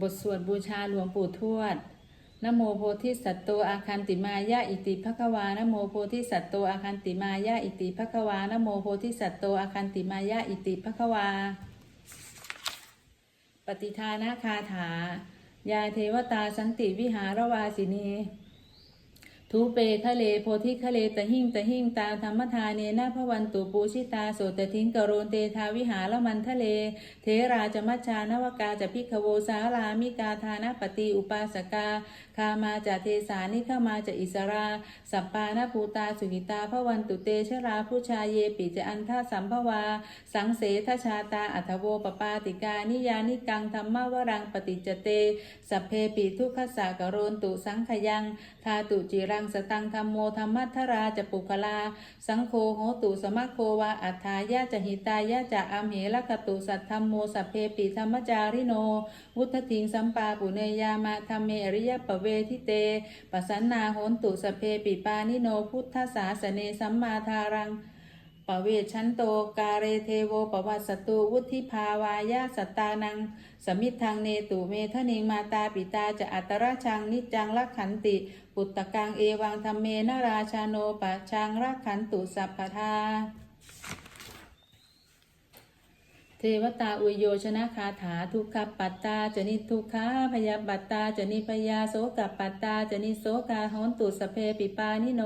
บทสวดบูชาหลวงปู่ทวดนโมโพธิสัตโตอาคันติมายะอิติภควานโมโพธิสัตโตอาคันติมายะอิติภควานโมโพธิสัตโตอาคันติมายะอิติภควา ปฏิทานาคาถา ยาเทวตาสันติวิหารวาสินี ทูเปคะเลโพธิคะเลตะหิ่งตะหิ่งตาธรรมทาเนนาพวันตุปูชิตาโสตทิงกโรนเตทาวิหารมันทะเล เทราจมัชชานวกาจะพิกโวสารามิกาธานปฏิอุปาสกา คามาจะเทสานิขามาจะอิสรา สัปปานภูตาสุกิตาพระวันตุเตชราผู้ชาเยปิจะอันทาสัมภวา สังเสทชาตาอัทโวปปาติกานิยานิกังธรรมวรังปฏิจเต สัพเพปิทุกขสากโรนตุสังขยังทาตุจิรังสตังธรรมโมธรรมัทธราจะปุคลา สังโฆโหตุสมะโควาอัฏฐายะจหิตายะจะอัมเหละกตุสัทธรรมโมสัพเพปิธรรมจาริโน วุฒทิงสัมปาปุเนยามะธรรมเมอริยปเววทิเตปัสสันนาโหนตุสเพปิปานิโนพุทธศาสเนสัมมาทารังปเวชันโตกาเรเทโวปวัสสตุวุธิภาวายาสตานัง สมิทังเนตุเมทนิงมาตาปิตาจะอัตระชังนิจังลักขันติ ปุตตะกังเอวังธรรมเมนราชาโนปะชังรักขันตุสัพพทา เทวตาอุยโยชนะคาถาทุกขปัตตาจนิทุกขาพยาบัตตาจนิพยาโสกปัตตาจนิโสกาหอนตุสเพปิปานิโน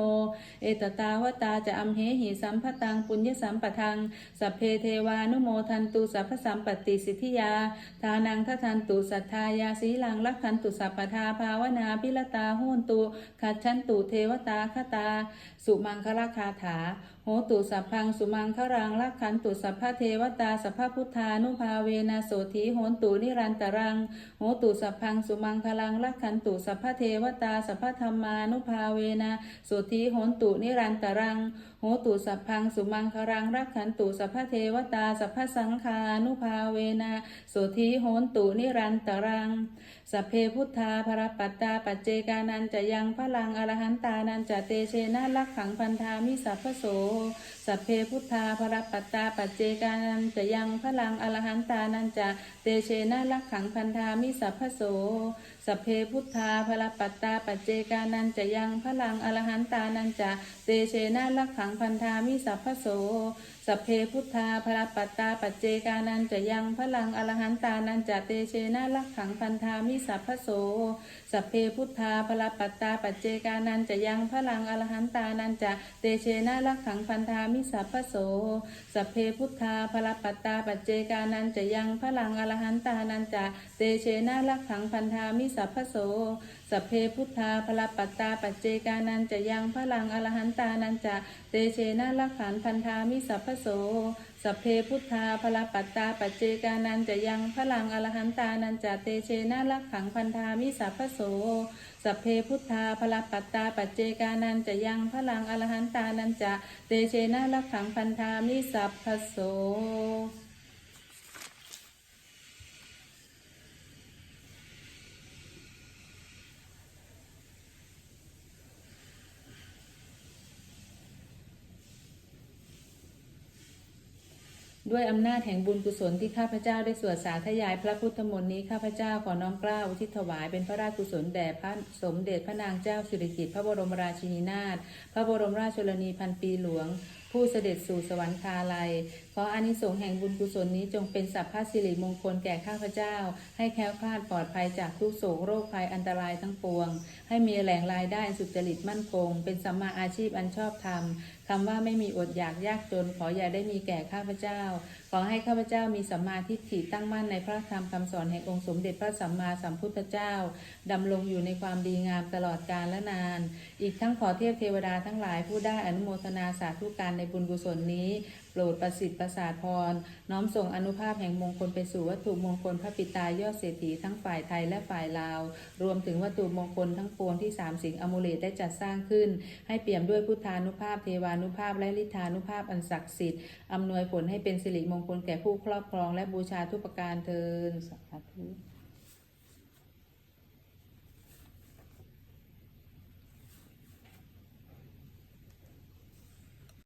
เอตตาวตาจะอัมเหหิสัมภตังปุญญสัมปทังสัพเพเทวานุโมทันตุสัพพสัมปติสิทธิยา ทานังททันตุสัทธายาสีลังลักขันตุสัพพทาภาวนาพิลตาโหนตุขัดชันตุเทวตาคตา สุมังคลคาถา โหตุสัพพังสุมังครังลักขันตุสัพพเทวตาสัพพะพุทธานุภาเวนะโสธีโหนตุนิรันตรัง โหตุสัพพังสุมังคลังลักขันตุสัพพเทวตาสัพพธรรมานุภาเวนะโสธีโหนตุนิรันตรัง โหตุสัพพังสุมังครังรักขันตุสัพพะเทวตาสัพพสังฆานุภาเวนะโสธีโหนตุนิรันตรังสัพเพพุทธาภรปัตตาปัจเจกานันจะยังพลังอรหันตานันจะเตเชนะลักขังพันธามิสัพพโสสัพเพพุทธาภรปัตตาปัจเจกานันจะยังพลังอรหันตานันจะเตเชนะลักขังพันธามิสัพพโสสัพเพพุทธาภรปัตตาปัจเจกานันจะยังพลังอรหันตานันจะเตเชนะลักขังพันธามิสัพพโสสัพเพพุทธาภรปัตตาปัจเจกานันจะยังพลังอรหันตานันจะเตเชนะลักขังพันธามิสัพพโส สัพเพพุทธาภรปัตตาปัจเจกานันจะยังพลังอรหันตานันจะเตเชนะลักขังพันธามิสัพพโส สัพเพพุทธาภรปัตตาปัจเจกานันจะยังพลังอรหันตานันจะเตเชนะลักขังพันธามิสัพพโสสัพเพพุทธาภรปัตตาปัจเจกานันจะยังพลังอรหันตานันจะเตเชนะลักขันพันธามิสัพพโส สัพเพพุทธาภรปัตตาปัจเจกานันจะยังพลังอรหันตานันจะเตเชนะลักขังพันธามิสัพพโส สัพเพพุทธาภรปัตตาปัจเจกานันจะยังพลังอรหันตานันจะเตเชนะลักขังพันธามิสัพพโส ด้วยอำนาจแห่งบุญกุศลที่ข้าพเจ้าได้สวดสาธยายพระพุทธมนต์นี้ข้าพเจ้าขอน้อมกล้าอุทิศถวายเป็นพระราชกุศลแด่พระสมเด็จพระนางเจ้าสิริกิติ์พระบรมราชินีนาถพระบรมราชชนนีพันปีหลวง ผู้เสด็จสู่สวรรคาลัยขออานิสงส์แห่งบุญกุศลนี้จงเป็นสัพพสิริมงคลแก่ข้าพเจ้า ให้แคล้วคลาดปลอดภัยจากทุกโศกโรคภัยอันตรายทั้งปวง ให้มีแหล่งรายได้สุจริตมั่นคง เป็นสัมมาอาชีพอันชอบธรรมคำว่าไม่มีอดอยากยากจน ขออย่าได้มีแก่ข้าพเจ้า ขอให้ข้าพเจ้ามีสัมมาทิฏฐิตั้งมั่นในพระธรรมคำสอนแห่งองค์สมเด็จพระสัมมาสัมพุทธเจ้าดำรงอยู่ในความดีงามตลอดกาลและนาน อีกทั้งขอเทพเทวดาทั้งหลายผู้ได้อนุโมทนาสาธุการในบุญกุศลนี้ โปรดประสิทธิ์ประสาทพร น้อมส่งอนุภาพแห่งมงคลไปสู่วัตถุมงคลพระปิตายอดเศรษฐีทั้งฝ่ายไทยและฝ่ายลาว รวมถึงวัตถุมงคลทั้งปวงที่สามสิงอมูเลตได้จัดสร้างขึ้น ให้เปี่ยมด้วยพุทธานุภาพเทวานุภาพและลิทธานุภาพอันศักดิ์สิทธิ์อำนวยผลให้เป็นสิริมงคลแก่ผู้ครอบครองและบูชาทุกประการเทินสาธุ